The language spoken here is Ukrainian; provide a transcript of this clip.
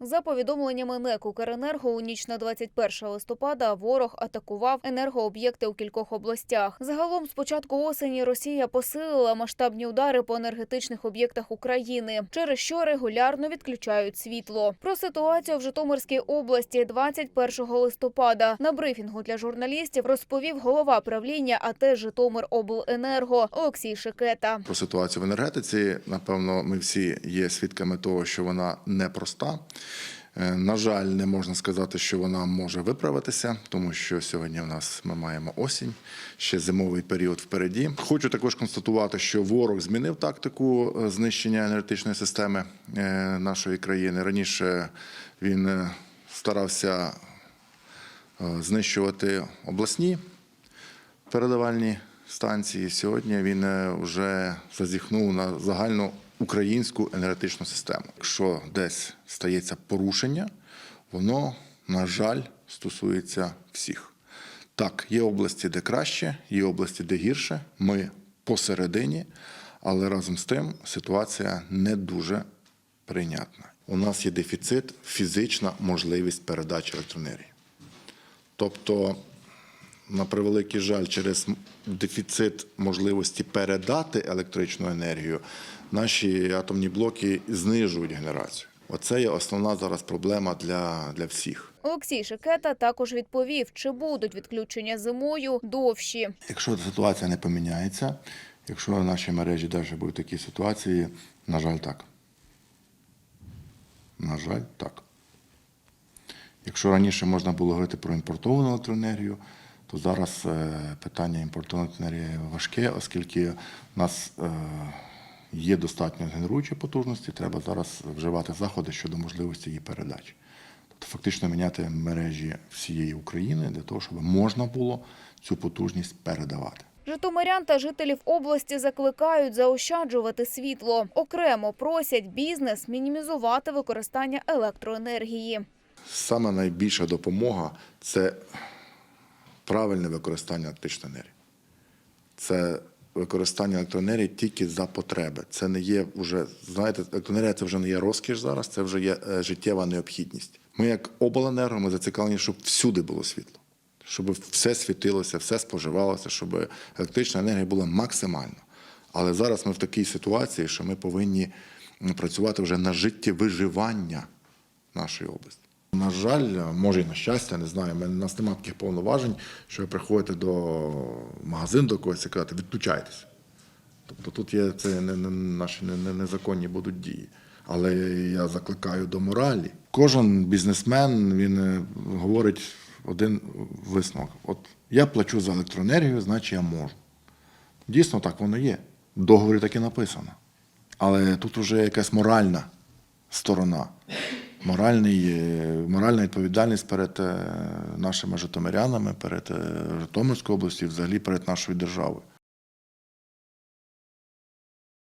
За повідомленнями НЕК «Укренерго», у ніч на 21 листопада ворог атакував енергооб'єкти у кількох областях. Загалом з початку осені Росія посилила масштабні удари по енергетичних об'єктах України, через що регулярно відключають світло. Про ситуацію в Житомирській області 21 листопада на брифінгу для журналістів розповів голова правління АТ «Житомиробленерго» Олексій Шикета. Про ситуацію в енергетиці, напевно, ми всі є свідками того, що вона непроста. Е, На жаль, не можна сказати, що вона може виправитися, тому що сьогодні у нас ми маємо осінь, ще зимовий період впереді. Хочу також констатувати, що ворог змінив тактику е, знищення енергетичної системи е, нашої країни. Раніше він старався знищувати обласні передавальні станції. Сьогодні він вже зазіхнув на загальну українську енергетичну систему. Якщо десь стається порушення, воно, на жаль, стосується всіх. Так, є області, де краще, є області, де гірше. Ми посередині, але разом з тим ситуація не дуже прийнятна. У нас є дефіцит, фізична можливість передачі електроенергії. Тобто на превеликий жаль, через дефіцит можливості передати електричну енергію, наші атомні блоки знижують генерацію. Оце є основна зараз проблема для, для всіх. Олексій Шикета також відповів, чи будуть відключення зимою довші. Якщо ситуація не поміняється, якщо наші мережі далі будуть такі ситуації, на жаль, так. На жаль, так. Якщо раніше можна було говорити про імпортовану електроенергію, то зараз е, питання імпортованої електроенергії важке, оскільки в нас е, є достатньо генеруючої потужності, треба зараз вживати заходи щодо можливості її передачі. Тобто фактично міняти мережі всієї України для того, щоб можна було цю потужність передавати. Житомирян та жителів області закликають заощаджувати світло. Окремо просять бізнес мінімізувати використання електроенергії. Саме найбільша допомога це правильне використання електричної енергії. Це використання електроенергії тільки за потреби. Це не є вже, знаєте, електроенергія це вже не є розкіш зараз, це вже є е, життєва необхідність. Ми, як обленерго, ми зацікавлені, щоб всюди було світло, щоб все світилося, все споживалося, щоб електрична енергія була максимальна. Але зараз ми в такій ситуації, що ми повинні працювати вже на життєвиживання нашої області. На жаль, може і на щастя, не знаю. У нас немає таких повноважень, що ви приходите до магазину до когось і кажете, відключайтеся. Тобто тут є це не, не, наші не, не, незаконні будуть дії. Але я закликаю до моралі. Кожен бізнесмен він е, говорить один висновок: от я плачу за електроенергію, значить я можу. Дійсно, так воно є. В договорі так і написано. Але тут вже якась моральна сторона, моральний, е, моральна відповідальність перед е, нашими житомирянами, перед е, Житомирською областю, взагалі перед нашою державою.